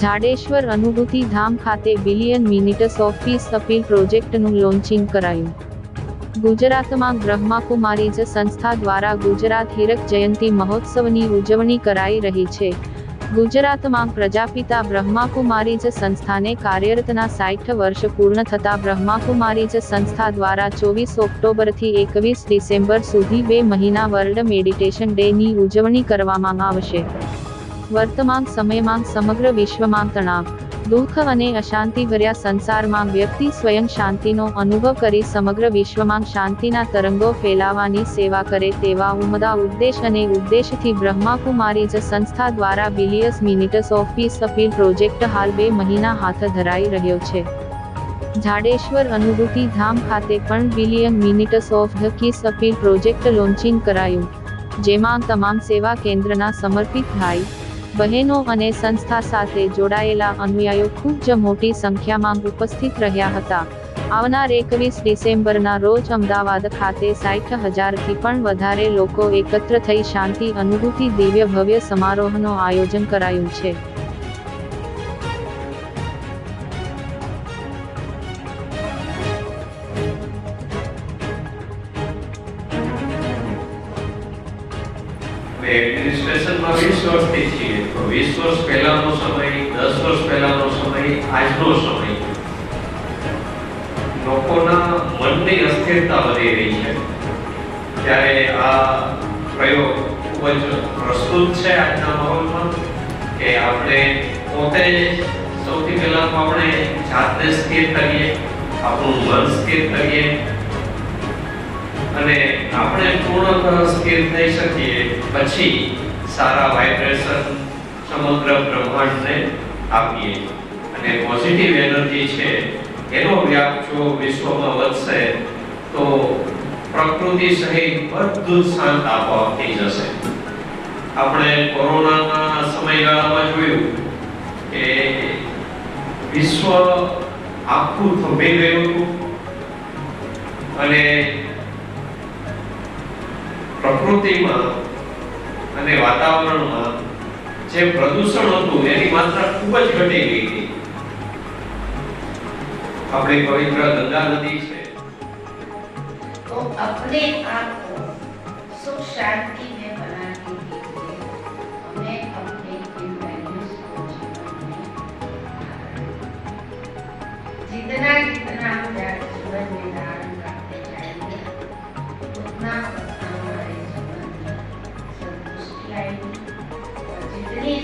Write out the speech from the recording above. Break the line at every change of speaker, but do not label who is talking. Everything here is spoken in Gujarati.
જાડેશ્વર અનુભૂતિ ધામ ખાતે billion minutes of peace appeal પ્રોજેક્ટનું લોન્ચિંગ કરાયું. ગુજરાતમાં બ્રહ્માકુમારીજ સંસ્થા દ્વારા ગુજરાત હીરક જયંતિ મહોત્સવની ઉજવણી કરાઈ રહી છે. ગુજરાતમાં પ્રજાપિતા બ્રહ્માકુમારીજ સંસ્થાને કાર્યરતના સાઠ વર્ષ પૂર્ણ થતા બ્રહ્માકુમારીજ સંસ્થા દ્વારા ચોવીસ ઓક્ટોબરથી એકવીસ ડિસેમ્બર સુધી બે મહિના વર્લ્ડ મેડિટેશન ડેની ઉજવણી કરવામાં આવશે. વર્તમાન સમયમાં સમગ્ર વિશ્વમાં તણાવ, દુઃખ અને અશાંતિભર્યા સંસારમાં વ્યક્તિ સ્વયં શાંતિનો અનુભવ કરી સમગ્ર વિશ્વમાં શાંતિના તરંગો ફેલાવવાની સેવા કરે તેવા ઉમદા ઉદ્દેશ અને ઉદ્દેશથી બ્રહ્માકુમારી જ સંસ્થા દ્વારા billion minutes of peace appeal project હાલ બે મહિના હાથ ધરાઈ રહ્યો છે. જાડેશ્વર અનુભૂતિ ધામ ખાતે પણ billion minutes of the peace appeal project launching કરાયું, જેમાં તમામ સેવા કેન્દ્રના સમર્પિત ભાઈ બહેનો અને સંસ્થા સાથે જોડાયેલા અનુયાયો ખૂબ જ મોટી સંખ્યામાં ઉપસ્થિત રહ્યા હતા. આવનાર એકવીસ ડિસેમ્બરના રોજ અમદાવાદ ખાતે સાઠ હજારથી પણ વધારે લોકો એકત્ર થઈ શાંતિ અનુભૂતિ દિવ્ય ભવ્ય સમારોહનું આયોજન કરાયું છે.
એડમિનિસ્ટ્રેશનમાં વીસ વર્ષથી છીએ. તો વીસ વર્ષ પહેલાનો સમય, દસ વર્ષ પહેલાનો સમય, આજનો સમય. લોકોના મનની અસ્થિરતા વધી રહી છે. ત્યારે આ પ્રયોગ ખૂબ જ પ્રસ્તુત છે આજના માહોલમાં કે આપણે પોતે સૌથી પહેલા આપણે જાતને સ્થિર કરીએ, આપણું મન સ્થિર કરીએ અને આપણે પૂર્ણતઃ સ્થિર થઈ શકીએ પછી સારા વાઇબ્રેશન સમગ્ર બ્રહ્માંડને આપીએ. અને પોઝિટિવ એનર્જી છે, એનો વ્યાપ જો વિશ્વમાં વધશે, તો પ્રકૃતિ સહિત બધું શાંત આપોઆપ થઈ જશે. આપણે કોરોનાના સમયગાળામાં જોયું કે વિશ્વ આખું થંભી ગયું હતું. અને પ્રકૃતિમાં અને વાતાવરણમાં જે પ્રદૂષણ હતું, એની માત્રા ખૂબ જ ઘટી ગઈ હતી. આપણી પવિત્ર ગંગા નદી છે.
તો અપને આપ સુખ શાંતિ